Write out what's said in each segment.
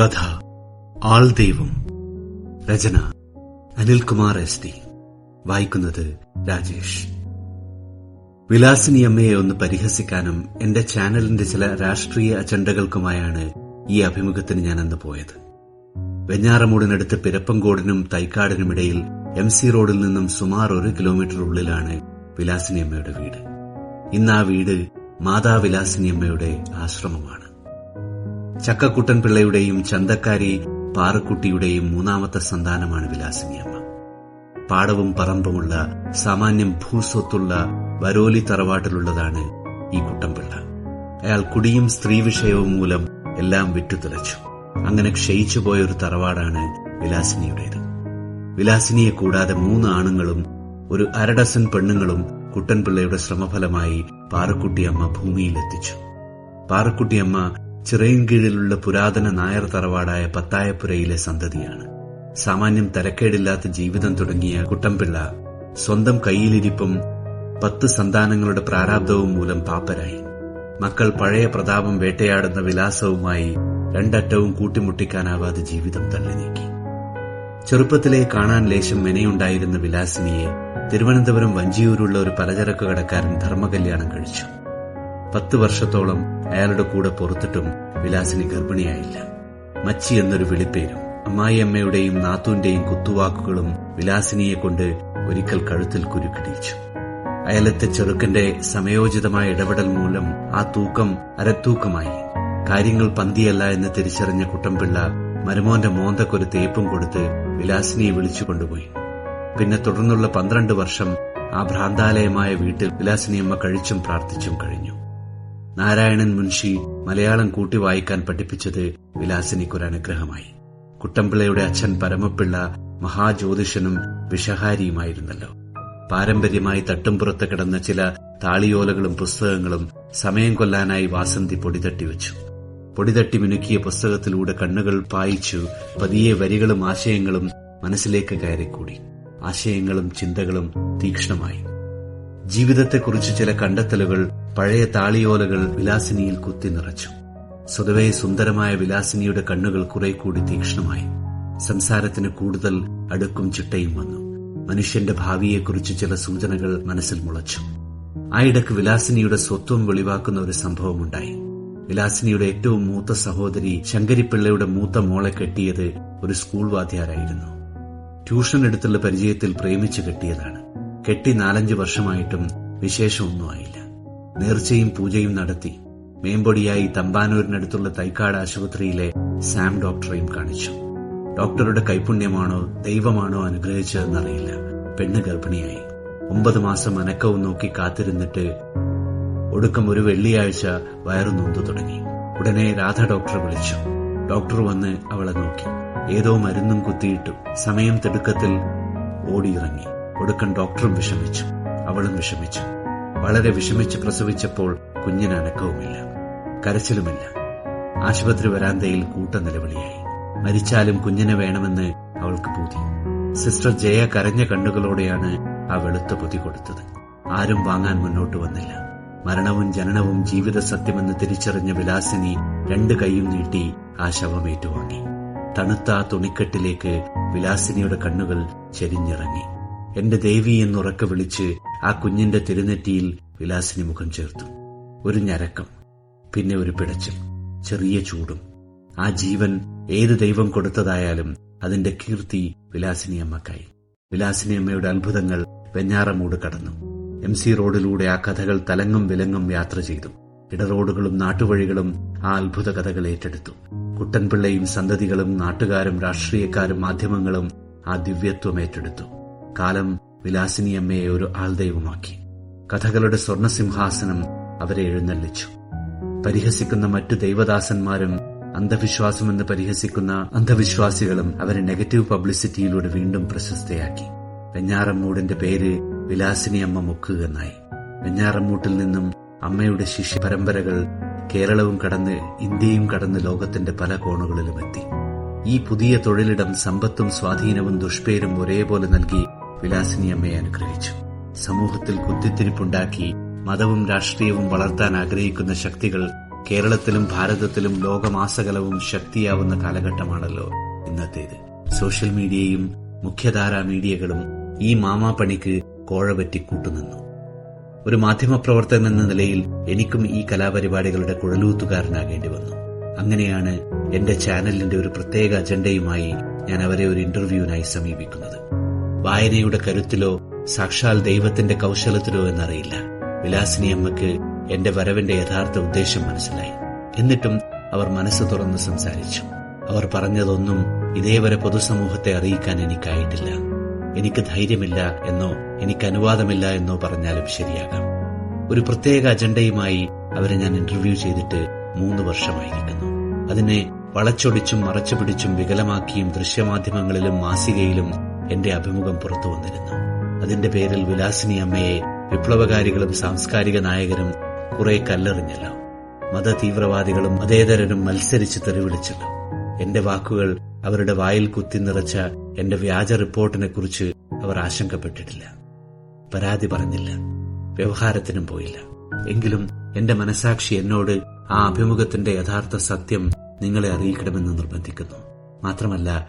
കഥ ആൾദൈവം രചന അനിൽകുമാർ എസ് ഡി. വായിക്കുന്നത് രാജേഷ്. വിലാസിനി അമ്മയെ ഒന്ന് പരിഹസിക്കാനും എന്റെ ചാനലിന്റെ ചില രാഷ്ട്രീയ അജണ്ടകൾക്കുമായാണ് ഈ അഭിമുഖത്തിന് ഞാൻ അന്ന് പോയത്. വെഞ്ഞാറമൂടിനടുത്ത് പിരപ്പങ്കോടിനും തൈക്കാടിനുമിടയിൽ എം സി റോഡിൽ നിന്നും സുമാർ ഒരു കിലോമീറ്റർ ഉള്ളിലാണ് വിലാസിനി അമ്മയുടെ വീട്. ഇന്ന് ആ വീട് മാതാ ആശ്രമമാണ്. ചക്കക്കുട്ടൻ പിള്ളയുടെയും ചന്തക്കാരി പാറക്കുട്ടിയുടെയും മൂന്നാമത്തെ സന്താനമാണ് വിലാസിനി അമ്മ പാടവും പറമ്പുമുള്ള സാമാന്യം ഭൂസ്വത്തുള്ള വരോലി തറവാട്ടിലുള്ളതാണ് ഈ കുട്ടൻപിള്ള അയാൾ കുടിയും സ്ത്രീ വിഷയവും മൂലം എല്ലാം വിറ്റുതുലച്ചു അങ്ങനെ ക്ഷയിച്ചു പോയ ഒരു തറവാടാണ് വിലാസിനിയുടേത്. വിലാസിനിയെ കൂടാതെ മൂന്ന് ആണുങ്ങളും ഒരു അരഡസൻ പെണ്ണുങ്ങളും കുട്ടൻപിള്ളയുടെ ശ്രമഫലമായി പാറക്കുട്ടിയമ്മ ഭൂമിയിലെത്തിച്ചു. പാറക്കുട്ടിയമ്മ ചിറയിൻകീഴിലുള്ള പുരാതന നായർ തറവാടായ പത്തായപ്പുരയിലെ സന്തതിയാണ്. സാമാന്യം തരക്കേടില്ലാത്ത ജീവിതം തുടങ്ങിയ കുട്ടമ്പിള്ള സ്വന്തം കയ്യിലിരിപ്പും പത്ത് സന്താനങ്ങളുടെ പ്രാരാബ്ദവും മൂലം പാപ്പരായി. മക്കൾ പഴയ പ്രതാപം വേട്ടയാടുന്ന വിലാസവുമായി രണ്ടറ്റവും കൂട്ടിമുട്ടിക്കാനാവാതെ ജീവിതം തള്ളി നീക്കി. ചെറുപ്പത്തിലെ കാണാൻ ലേശം മെനയുണ്ടായിരുന്ന വിലാസിനിയെ തിരുവനന്തപുരം വഞ്ചിയൂരുള്ള ഒരു പലചരക്ക് കടക്കാരൻ ധർമ്മകല്യാണം കഴിച്ചു. പത്ത് വർഷത്തോളം അയാളുടെ കൂടെ പുറത്തിട്ടും വിലാസിനി ഗർഭിണിയായില്ല. മച്ചി എന്നൊരു വിളിപ്പേരും അമ്മായിയമ്മയുടെയും നാത്തൂന്റെയും കുത്തുവാക്കുകളും വിലാസിനിയെ കൊണ്ട് ഒരിക്കൽ കഴുത്തിൽ കുരുക്കിടിച്ചു അയലത്തെ ചെറുക്കന്റെ സമയോചിതമായ ഇടപെടൽ മൂലം ആ തൂക്കം അരത്തൂക്കമായി. കാര്യങ്ങൾ പന്തിയല്ല എന്ന് തിരിച്ചറിഞ്ഞ കുട്ടംപിള്ള മരുമോന്റെ മോന്തക്കൊരു തേപ്പും കൊടുത്ത് വിലാസിനിയെ വിളിച്ചു കൊണ്ടുപോയി. പിന്നെ തുടർന്നുള്ള പന്ത്രണ്ട് വർഷം ആ ഭ്രാന്താലയമായ വീട്ടിൽ വിലാസിനിയമ്മ കഴിച്ചും പ്രാർത്ഥിച്ചും കഴിഞ്ഞു. നാരായണൻ മുൻഷി മലയാളം കൂട്ടി വായിക്കാൻ പഠിപ്പിച്ചത് വിലാസിനിക്കൊരു അനുഗ്രഹമായി കുട്ടമ്പിള്ളയുടെ അച്ഛൻ പരമപ്പിള്ള മഹാജ്യോതിഷനും വിഷഹാരിയുമായിരുന്നല്ലോ. പാരമ്പര്യമായി തട്ടുംപുറത്ത് കിടന്ന ചില താളിയോലകളും പുസ്തകങ്ങളും സമയം കൊല്ലാനായി വാസന്തി പൊടിതട്ടിവെച്ചു പൊടിതട്ടി മിനുക്കിയ പുസ്തകത്തിലൂടെ കണ്ണുകൾ പായിച്ചു പതിയെ വരികളും ആശയങ്ങളും മനസ്സിലേക്ക് കയറിക്കൂടി. ആശയങ്ങളും ചിന്തകളും തീക്ഷ്ണമായി. ജീവിതത്തെക്കുറിച്ച് ചില കണ്ടെത്തലുകൾ പഴയ താളിയോലകൾ വിലാസിനിയിൽ കുത്തി നിറച്ചു. സ്വതവേ സുന്ദരമായ വിലാസിനിയുടെ കണ്ണുകൾ കുറെ കൂടി തീക്ഷ്ണമായി. സംസാരത്തിന് കൂടുതൽ അടുക്കും ചിട്ടയും വന്നു. മനുഷ്യന്റെ ഭാവിയെക്കുറിച്ച് ചില സൂചനകൾ മനസ്സിൽ മുളച്ചു. ആയിടക്ക് വിലാസിനിയുടെ സ്വത്വം വെളിവാക്കുന്ന ഒരു സംഭവമുണ്ടായി. വിലാസിനിയുടെ ഏറ്റവും മൂത്ത സഹോദരി ശങ്കരിപ്പിള്ളയുടെ മൂത്ത മോളെ കെട്ടിയത് ഒരു സ്കൂൾ വാദ്യാരായിരുന്നു. ട്യൂഷൻ എടുത്തുള്ള പരിചയത്തിൽ പ്രേമിച്ചു കെട്ടിയതാണ്. കെട്ടി നാലഞ്ച് വർഷമായിട്ടും വിശേഷമൊന്നുമായില്ല. നേർച്ചയും പൂജയും നടത്തി മേമ്പൊടിയായി തമ്പാനൂരിനടുത്തുള്ള തൈക്കാട് ആശുപത്രിയിലെ സാം ഡോക്ടറെയും കാണിച്ചു. ഡോക്ടറുടെ കൈപുണ്യമാണോ ദൈവമാണോ അനുഗ്രഹിച്ചതെന്നറിയില്ല. പെണ്ണ് ഗർഭിണിയായി. ഒമ്പത് മാസം അനക്കവും നോക്കി കാത്തിരുന്നിട്ട് ഒടുക്കം ഒരു വെള്ളിയാഴ്ച വയറു നൊന്തു തുടങ്ങി. ഉടനെ രാധ ഡോക്ടറെ വിളിച്ചു. ഡോക്ടർ വന്ന് അവളെ നോക്കി. ഏതോ മരുന്നും കുത്തിയിട്ടു സമയം തിടുക്കത്തിൽ ഓടിയിറങ്ങി. ഒടുക്കം ഡോക്ടറും വിഷമിച്ചു. അവളും വിഷമിച്ചു. വളരെ വിഷമിച്ച് പ്രസവിച്ചപ്പോൾ കുഞ്ഞിന് അനക്കവുമില്ല. കരച്ചിലുമില്ല. ആശുപത്രി വരാന്തയിൽ കൂട്ട നിലവിളിയായി. മരിച്ചാലും കുഞ്ഞിനെ വേണമെന്ന് അവൾക്ക് പൂതി. സിസ്റ്റർ ജയ കരഞ്ഞ കണ്ണുകളോടെയാണ് ആ വെളുത്ത പൊതി കൊടുത്തത്. ആരും വാങ്ങാൻ മുന്നോട്ട് വന്നില്ല. മരണവും ജനനവും ജീവിത സത്യമെന്ന് തിരിച്ചറിഞ്ഞ വിലാസിനി രണ്ട് കൈയും നീട്ടി ആ ശവം ഏറ്റുവാങ്ങി തണുത്ത ആ തുണിക്കെട്ടിലേക്ക് വിലാസിനിയുടെ കണ്ണുകൾ ചെരിഞ്ഞിറങ്ങി. എന്റെ ദേവി എന്നുറക്കെ വിളിച്ച് ആ കുഞ്ഞിന്റെ തിരുനെറ്റിയിൽ വിലാസിനി മുഖം ചേർത്തു. ഒരു ഞരക്കം പിന്നെ ഒരു പിടച്ചിൽ ചെറിയ ചൂടും. ആ ജീവൻ ഏത് ദൈവം കൊടുത്തതായാലും അതിന്റെ കീർത്തി വിലാസിനി അമ്മക്കായി. വിലാസിനി അമ്മയുടെ അത്ഭുതങ്ങൾ വെഞ്ഞാറമൂട് കടന്നു. എം സി റോഡിലൂടെ ആ കഥകൾ തലങ്ങും വിലങ്ങും യാത്ര ചെയ്തു. ഇടറോഡുകളും നാട്ടുവഴികളും ആ അത്ഭുത കഥകൾ ഏറ്റെടുത്തു. കുട്ടൻപിള്ളയും സന്തതികളും നാട്ടുകാരും രാഷ്ട്രീയക്കാരും മാധ്യമങ്ങളും ആ ദിവ്യത്വം ഏറ്റെടുത്തു. കാലം വിലാസിനി അമ്മയെ ഒരു ആൾദൈവമാക്കി. കഥകളുടെ സ്വർണസിംഹാസനം അവരെ എഴുന്നള്ളിച്ചു. പരിഹസിക്കുന്ന മറ്റു ദൈവദാസന്മാരും അന്ധവിശ്വാസമെന്ന് പരിഹസിക്കുന്ന അന്ധവിശ്വാസികളും അവരെ നെഗറ്റീവ് പബ്ലിസിറ്റിയിലൂടെ വീണ്ടും പ്രശസ്തയാക്കി. വെഞ്ഞാറമ്മൂടിന്റെ പേര് വിലാസിനി അമ്മ മുക്കുകെന്നായി വെഞ്ഞാറമ്മൂട്ടിൽ നിന്നും അമ്മയുടെ ശിഷ്യ പരമ്പരകൾ കേരളവും കടന്ന് ഇന്ത്യയും കടന്ന് ലോകത്തിന്റെ പല കോണുകളിലും എത്തി. ഈ പുതിയ തൊഴിലിടം സമ്പത്തും സ്വാധീനവും ദുഷ്പേരും ഒരേപോലെ നൽകി വിലാസിനി അമ്മയെ അനുഗ്രഹിച്ചു. സമൂഹത്തിൽ കുത്തിത്തിരിപ്പുണ്ടാക്കി മതവും രാഷ്ട്രീയവും വളർത്താൻ ആഗ്രഹിക്കുന്ന ശക്തികൾ കേരളത്തിലും ഭാരതത്തിലും ലോകമാസകലവും ശക്തിയാവുന്ന കാലഘട്ടമാണല്ലോ ഇന്നത്തേത്. സോഷ്യൽ മീഡിയയും മുഖ്യധാരാ മീഡിയകളും ഈ മാമാപ്പണിക്ക് കോഴപറ്റി കൂട്ടുനിന്നു. ഒരു മാധ്യമപ്രവർത്തകൻ എന്ന നിലയിൽ എനിക്കും ഈ കലാപരിപാടികളുടെ കുഴലൂത്തുകാരനാകേണ്ടി വന്നു. അങ്ങനെയാണ് എന്റെ ചാനലിന്റെ ഒരു പ്രത്യേക അജണ്ടയുമായി ഞാൻ അവരെ ഒരു ഇന്റർവ്യൂവിനായി സമീപിക്കുന്നത്. വായനയുടെ കരുത്തിലോ സാക്ഷാൽ ദൈവത്തിന്റെ കൗശലത്തിലോ എന്നറിയില്ല. വിലാസിനി അമ്മയ്ക്ക് എന്റെ വരവിന്റെ യഥാർത്ഥ ഉദ്ദേശം മനസ്സിലായി. എന്നിട്ടും അവർ മനസ്സ് തുറന്ന് സംസാരിച്ചു. അവർ പറഞ്ഞതൊന്നും ഇതേവരെ പൊതുസമൂഹത്തെ അറിയിക്കാൻ എനിക്കായിട്ടില്ല. എനിക്ക് ധൈര്യമില്ല എന്നോ എനിക്ക് അനുവാദമില്ല എന്നോ പറഞ്ഞാലും ശരിയാകാം. ഒരു പ്രത്യേക അജണ്ടയുമായി അവരെ ഞാൻ ഇന്റർവ്യൂ ചെയ്തിട്ട് മൂന്ന് വർഷമായിരിക്കുന്നു അതിനെ വളച്ചൊടിച്ചും മറച്ചുപിടിച്ചും വികലമാക്കിയും ദൃശ്യമാധ്യമങ്ങളിലും മാസികയിലും എന്റെ അഭിമുഖം പുറത്തു വന്നിരുന്നു. അതിന്റെ പേരിൽ വിലാസിനി അമ്മയെ വിപ്ലവകാരികളും സാംസ്കാരിക നായകരും കുറെ കല്ലെറിഞ്ഞല്ലോ. മത തീവ്രവാദികളും മതേതരരും മത്സരിച്ച് തെറിവിളിച്ചല്ലോ. എന്റെ വാക്കുകൾ അവരുടെ വായിൽ കുത്തി നിറച്ച എന്റെ വ്യാജ റിപ്പോർട്ടിനെ കുറിച്ച് അവർ ആശങ്കപ്പെട്ടിട്ടില്ല. പരാതി പറഞ്ഞില്ല. വ്യവഹാരത്തിനും പോയില്ല. എങ്കിലും എന്റെ മനസാക്ഷി എന്നോട് ആ അഭിമുഖത്തിന്റെ യഥാർത്ഥ സത്യം നിങ്ങളെ അറിയിക്കണമെന്ന് നിർബന്ധിക്കുന്നു. മാത്രമല്ല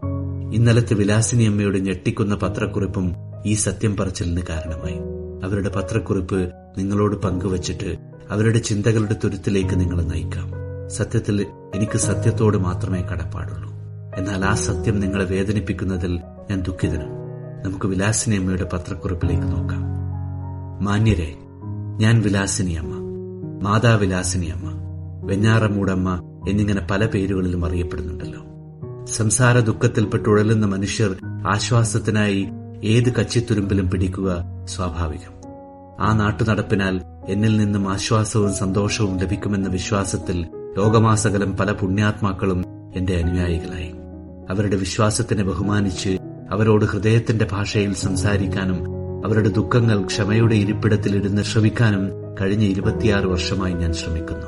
ഇന്നലത്തെ വിലാസിനി അമ്മയുടെ ഞെട്ടിക്കുന്ന പത്രക്കുറിപ്പും ഈ സത്യം പറച്ചിലിന് കാരണമായി. അവരുടെ പത്രക്കുറിപ്പ് നിങ്ങളോട് പങ്കുവച്ചിട്ട് അവരുടെ ചിന്തകളുടെ തുരുത്തിലേക്ക് നിങ്ങളെ നയിക്കാം. സത്യത്തിൽ എനിക്ക് സത്യത്തോട് മാത്രമേ കടപ്പാടുള്ളൂ. എന്നാൽ ആ സത്യം നിങ്ങളെ വേദനിപ്പിക്കുന്നതിൽ ഞാൻ ദുഃഖിതനും നമുക്ക് വിലാസിനി അമ്മയുടെ പത്രക്കുറിപ്പിലേക്ക് നോക്കാം. മാന്യരെ ഞാൻ വിലാസിനി അമ്മ. മാതാ വിലാസിനി അമ്മ. വെഞ്ഞാറമൂടമ്മ എന്നിങ്ങനെ പല പേരുകളിലും അറിയപ്പെടുന്നുണ്ടല്ലോ. സംസാര ദുഃഖത്തിൽപ്പെട്ടുഴലുന്ന മനുഷ്യർ ആശ്വാസത്തിനായി ഏത് കച്ചിത്തുരുമ്പിലും പിടിക്കുക സ്വാഭാവികം. ആ നാട്ടുനടപ്പിനാൽ എന്നിൽ നിന്നും ആശ്വാസവും സന്തോഷവും ലഭിക്കുമെന്ന വിശ്വാസത്തിൽ ലോകമാസകലം പല പുണ്യാത്മാക്കളും എന്റെ അനുയായികളായി. അവരുടെ വിശ്വാസത്തിനെ ബഹുമാനിച്ച് അവരോട് ഹൃദയത്തിന്റെ ഭാഷയിൽ സംസാരിക്കാനും അവരുടെ ദുഃഖങ്ങൾ ക്ഷമയുടെ ഇരിപ്പിടത്തിൽ ഇരിപ്പിടത്തിലിരുന്ന് ശ്രമിക്കാനും കഴിഞ്ഞ ഇരുപത്തിയാറ് വർഷമായി ഞാൻ ശ്രമിക്കുന്നു.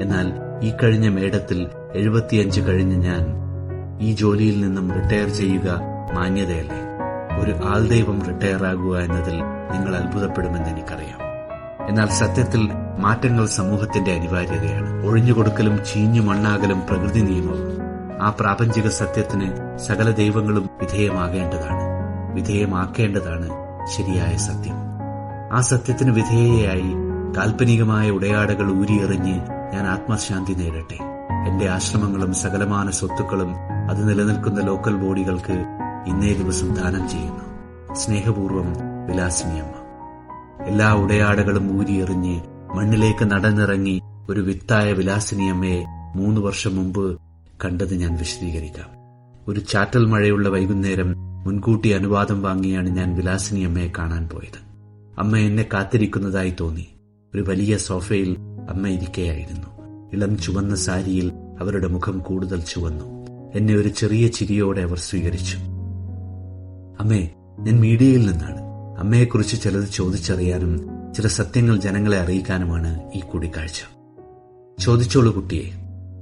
എന്നാൽ ഈ കഴിഞ്ഞ മേടത്തിൽ എഴുപത്തിയഞ്ച് കഴിഞ്ഞ് ഞാൻ ഈ ജോലിയിൽ നിന്നും റിട്ടയർ ചെയ്യുക മാന്യതയല്ലേ? ഒരു ആൾദൈവം റിട്ടയർ ആകുക എന്നതിൽ നിങ്ങൾ അത്ഭുതപ്പെടുമെന്ന് എനിക്കറിയാം. എന്നാൽ സത്യത്തിൽ മാറ്റങ്ങൾ സമൂഹത്തിന്റെ അനിവാര്യതയാണ്. ഒഴിഞ്ഞുകൊടുക്കലും ചീഞ്ഞു മണ്ണാകലും പ്രകൃതി നിയമവും. ആ പ്രാപഞ്ചിക സത്യത്തിന് സകല ദൈവങ്ങളും വിധേയമാകേണ്ടതാണ്. വിധേയമാക്കേണ്ടതാണ് ശരിയായ സത്യം. ആ സത്യത്തിന് വിധേയയായി കാൽപ്പനികമായ ഉടയാടകൾ ഊരിയെറിഞ്ഞ് ഞാൻ ആത്മശാന്തി നേടട്ടെ. എന്റെ ആശ്രമങ്ങളും സകലമാന സ്വത്തുക്കളും അത് നിലനിൽക്കുന്ന ലോക്കൽ ബോഡികൾക്ക് ഇന്നേ ദിവസം ദാനം ചെയ്യുന്നു. സ്നേഹപൂർവം വിലാസിനിയമ്മ. എല്ലാ ഉടയാടകളും ഊരിയെറിഞ്ഞ് മണ്ണിലേക്ക് നടന്നിറങ്ങി ഒരു വിത്തായ വിലാസിനിയമ്മയെ മൂന്ന് വർഷം മുമ്പ് കണ്ടത് ഞാൻ വിശദീകരിക്കാം. ഒരു ചാറ്റൽ മഴയുള്ള വൈകുന്നേരം മുൻകൂട്ടി അനുവാദം വാങ്ങിയാണ് ഞാൻ വിലാസിനി അമ്മയെ കാണാൻ പോയത്. അമ്മ എന്നെ കാത്തിരിക്കുന്നതായി തോന്നി. ഒരു വലിയ സോഫയിൽ അമ്മ ഇരിക്കയായിരുന്നു. ഇളം ചുവന്ന സാരിയിൽ അവരുടെ മുഖം കൂടുതൽ ചുവന്നു. എന്നെ ഒരു ചെറിയ ചിരിയോടെ അവർ സ്വീകരിച്ചു. അമ്മേ ഞാൻ മീഡിയയിൽ നിന്നാണ്. അമ്മയെക്കുറിച്ച് ചിലത് ചോദിച്ചറിയാനും ചില സത്യങ്ങൾ ജനങ്ങളെ അറിയിക്കാനുമാണ് ഈ കൂടിക്കാഴ്ച. ചോദിച്ചോളൂ കുട്ടിയെ.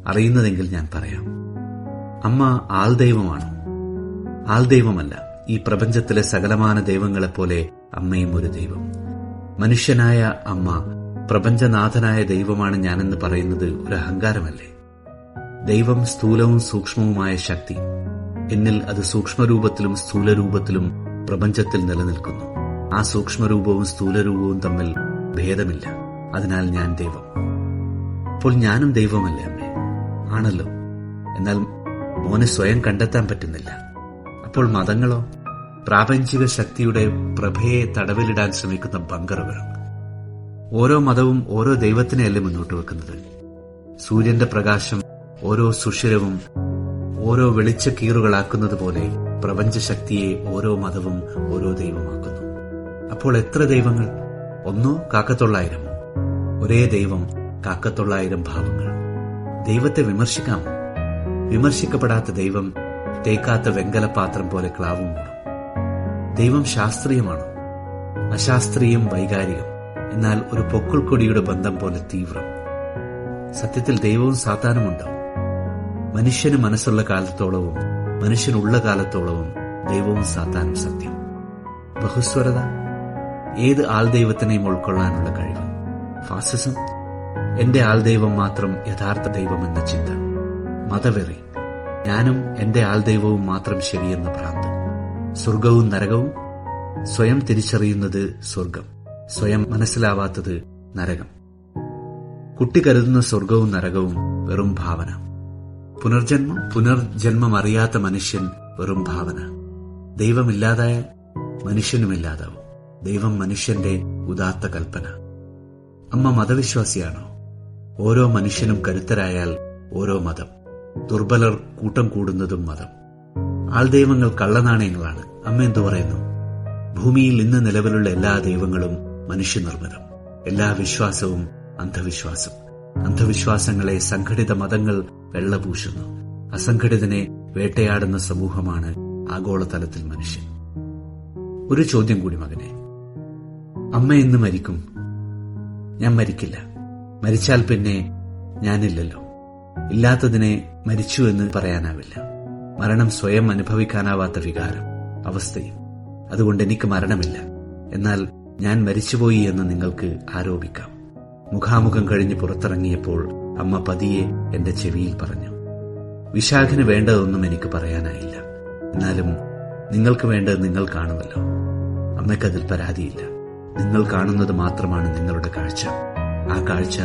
അറിയുന്നതെങ്കിൽ ഞാൻ പറയാം. അമ്മ ആൾദൈവമാണോ. ആൾദൈവമല്ല ഈ പ്രപഞ്ചത്തിലെ സകലമാന ദൈവങ്ങളെപ്പോലെ അമ്മയും ഒരു ദൈവം. മനുഷ്യനായ അമ്മ പ്രപഞ്ചനാഥനായ ദൈവമാണ് ഞാനെന്ന് പറയുന്നത് ഒരു അഹങ്കാരമല്ലേ? ദൈവം സ്ഥൂലവും സൂക്ഷ്മവുമായ ശക്തി. എന്നിൽ അത് സൂക്ഷ്മരൂപത്തിലും സ്ഥൂലരൂപത്തിലും പ്രപഞ്ചത്തിൽ നിലനിൽക്കുന്നു. ആ സൂക്ഷ്മരൂപവും സ്ഥൂലരൂപവും തമ്മിൽ ഭേദമില്ല. അതിനാൽ ഞാൻ ദൈവം. അപ്പോൾ ഞാനും ദൈവമല്ലേ അമ്മേ? ആണല്ലോ. എന്നാൽ മോനെ സ്വയം കണ്ടെത്താൻ പറ്റുന്നില്ല. അപ്പോൾ മതങ്ങളോ? പ്രാപഞ്ചിക ശക്തിയുടെ പ്രഭയെ തടവിലിടാൻ ശ്രമിക്കുന്ന ബങ്കറുകൾ. ഓരോ മതവും ഓരോ ദൈവത്തിനെയല്ലേ മുന്നോട്ട് വെക്കുന്നത്? സൂര്യന്റെ പ്രകാശം ഓരോ സുഷിരവും ഓരോ വെളിച്ച കീറുകളാക്കുന്നത് പോലെ പ്രപഞ്ചശക്തിയെ ഓരോ മതവും ഓരോ ദൈവമാക്കുന്നു. അപ്പോൾ എത്ര ദൈവങ്ങൾ? ഒന്നോ കാക്കത്തൊള്ളായിരമോ? ഒരേ ദൈവം കാക്കത്തൊള്ളായിരം ഭാവങ്ങൾ. ദൈവത്തെ വിമർശിക്കാമോ? വിമർശിക്കപ്പെടാത്ത ദൈവം തേക്കാത്ത വെങ്കലപാത്രം പോലെ ക്ലാവും മൂടും. ദൈവം ശാസ്ത്രീയമാണ്? അശാസ്ത്രീയം വൈകാരികം എന്നാൽ ഒരു പൊക്കിൾക്കൊടിയുടെ ബന്ധം പോലെ തീവ്രം. സത്യത്തിൽ ദൈവവും സാത്താനുമുണ്ടോ? മനുഷ്യന് മനസ്സുള്ള കാലത്തോളവും മനുഷ്യനുള്ള കാലത്തോളവും ദൈവവും സാത്താനും സത്യം. ബഹുസ്വരത ഏത് ആൾ ദൈവത്തിനെയും ഉൾക്കൊള്ളാനുള്ള കഴിവ്. ഫാസിസം എന്റെ ആൾദൈവം മാത്രം യഥാർത്ഥ ദൈവമെന്ന ചിന്ത. മതവെറി ഞാനും എന്റെ ആൾദൈവവും മാത്രം ശരിയെന്ന ഭ്രാന്ത്. സ്വർഗവും നരകവും സ്വയം തിരിച്ചറിയുന്നത് സ്വർഗം. സ്വയം മനസ്സിലാവാത്തത് നരകം. കുട്ടി കരുതുന്ന സ്വർഗവും നരകവും വെറും ഭാവന. പുനർജന്മം പുനർജന്മം അറിയാത്ത മനുഷ്യൻ വെറും ഭാവന. ദൈവമില്ലാതായാൽ മനുഷ്യനുമില്ലാതാവും. ദൈവം മനുഷ്യന്റെ ഉദാത്ത കൽപ്പന. അമ്മ മതവിശ്വാസിയാണോ? ഓരോ മനുഷ്യനും കരുത്തരായാൽ ഓരോ മതം. ദുർബലർ കൂട്ടം കൂടുന്നതും മതം. ആൾദൈവങ്ങൾ കള്ളനാണയങ്ങളാണ്. അമ്മ എന്തു പറയുന്നു? ഭൂമിയിൽ ഇന്ന് നിലവിലുള്ള എല്ലാ ദൈവങ്ങളും മനുഷ്യനിർമ്മിതം. എല്ലാ വിശ്വാസവും അന്ധവിശ്വാസം. അന്ധവിശ്വാസങ്ങളെ സംഘടിത മതങ്ങൾ വെള്ളപൂശുന്നു. അസംഘടിതനെ വേട്ടയാടുന്ന സമൂഹമാണ് ആഗോളതലത്തിൽ മനുഷ്യൻ. ഒരു ചോദ്യം കൂടി മകനെ. അമ്മ എന്ന് മരിക്കും? ഞാൻ മരിക്കില്ല. മരിച്ചാൽ പിന്നെ ഞാനില്ലല്ലോ. ഇല്ലാത്തതിനെ മരിച്ചു എന്ന് പറയാനാവില്ല. മരണം സ്വയം അനുഭവിക്കാനാവാത്ത വികാരം അവസ്ഥയും. അതുകൊണ്ട് എനിക്ക് മരണമില്ല. എന്നാൽ ഞാൻ മരിച്ചുപോയി എന്ന് നിങ്ങൾക്ക് ആരോപിക്കാം. മുഖാമുഖം കഴിഞ്ഞ് പുറത്തിറങ്ങിയപ്പോൾ അമ്മ പതിയെ എന്റെ ചെവിയിൽ പറഞ്ഞു വിശാഖിന് വേണ്ടതൊന്നും എനിക്ക് പറയാനായില്ല. എന്നാലും നിങ്ങൾക്ക് വേണ്ടത് നിങ്ങൾ കാണുമല്ലോ. അമ്മയ്ക്കതിൽ പരാതിയില്ല. നിങ്ങൾ കാണുന്നത് മാത്രമാണ് നിങ്ങളുടെ കാഴ്ച. ആ കാഴ്ച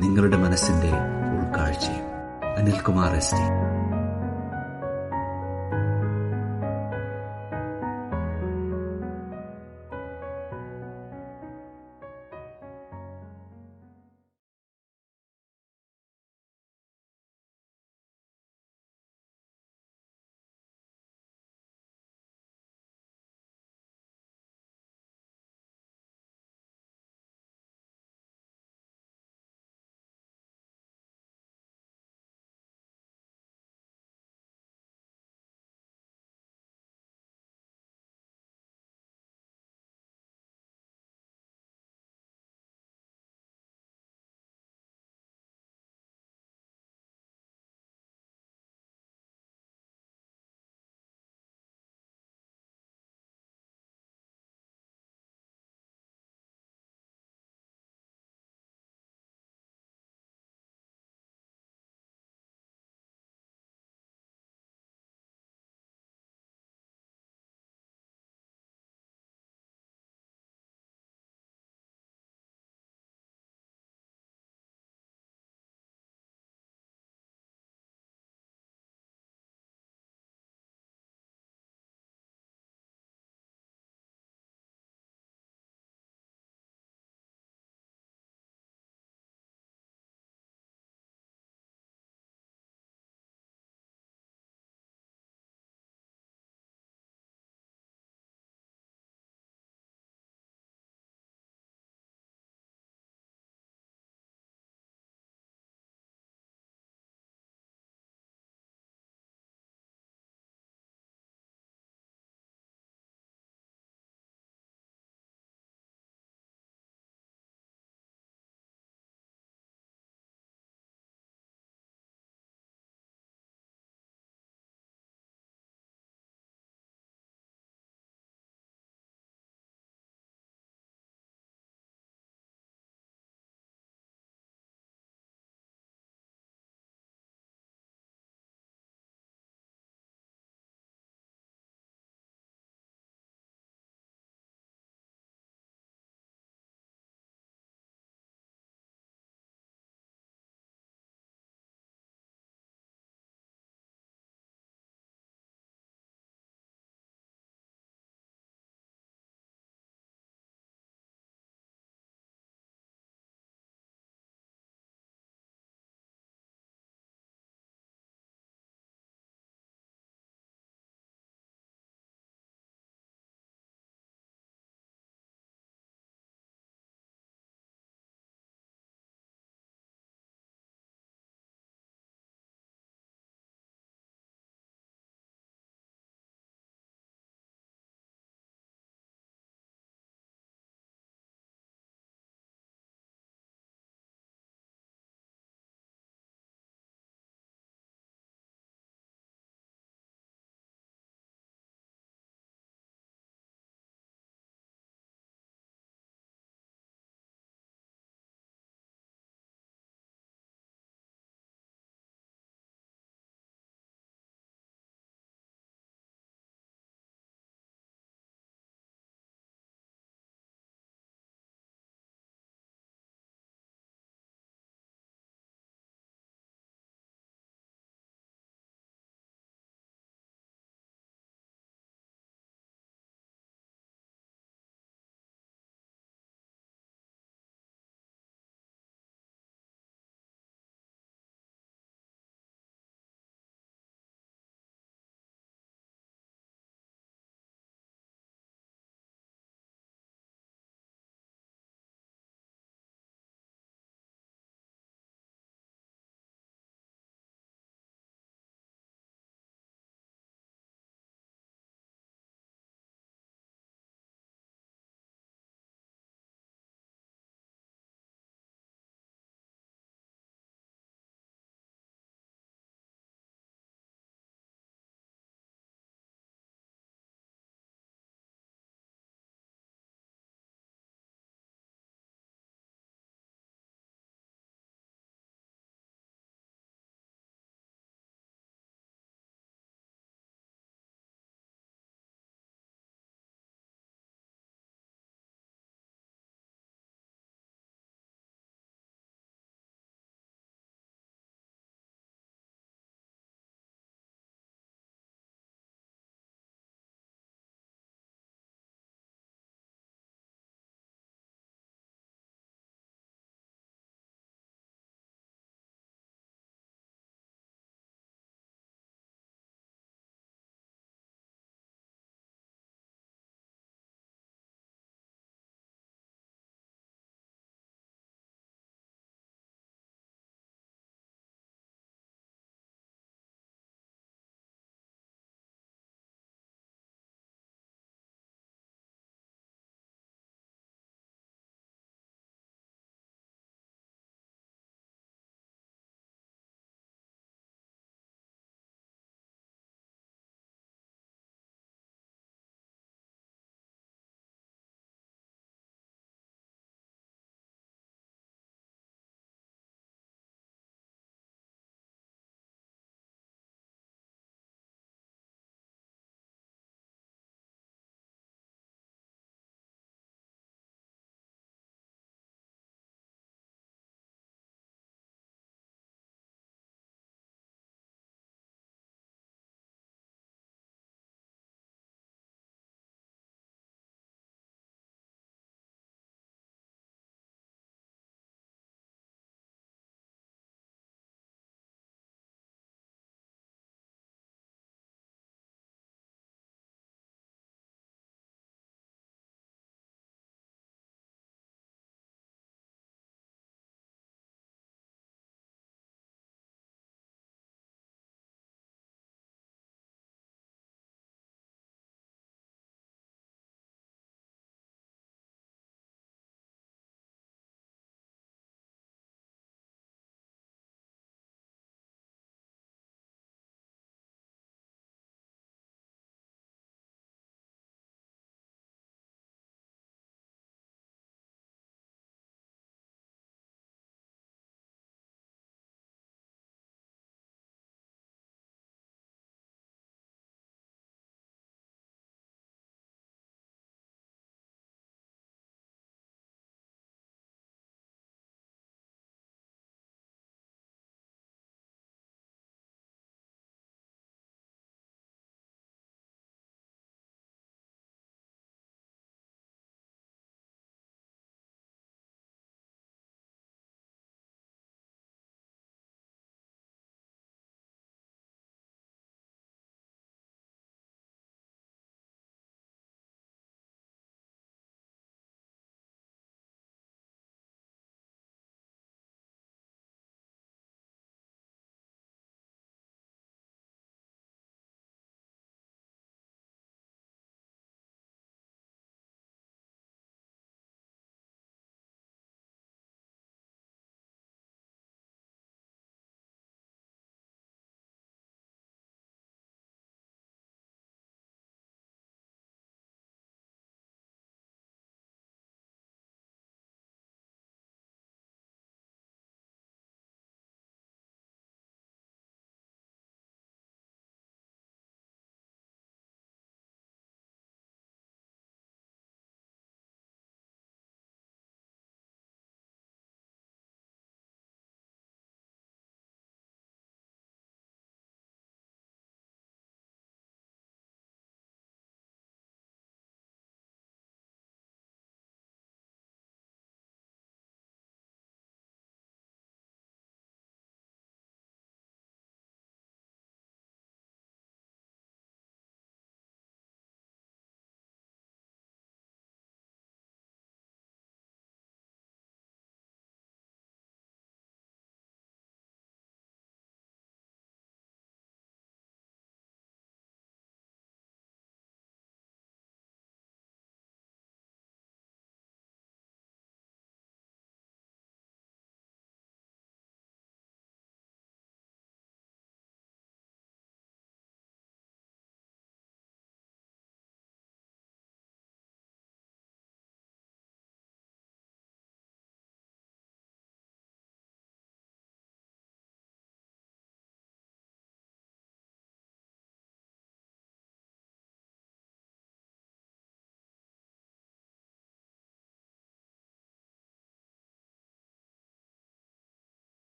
നിങ്ങളുടെ മനസ്സിന്റെ ഉൾക്കാഴ്ചയും. അനിൽകുമാർ എസ്. ടി.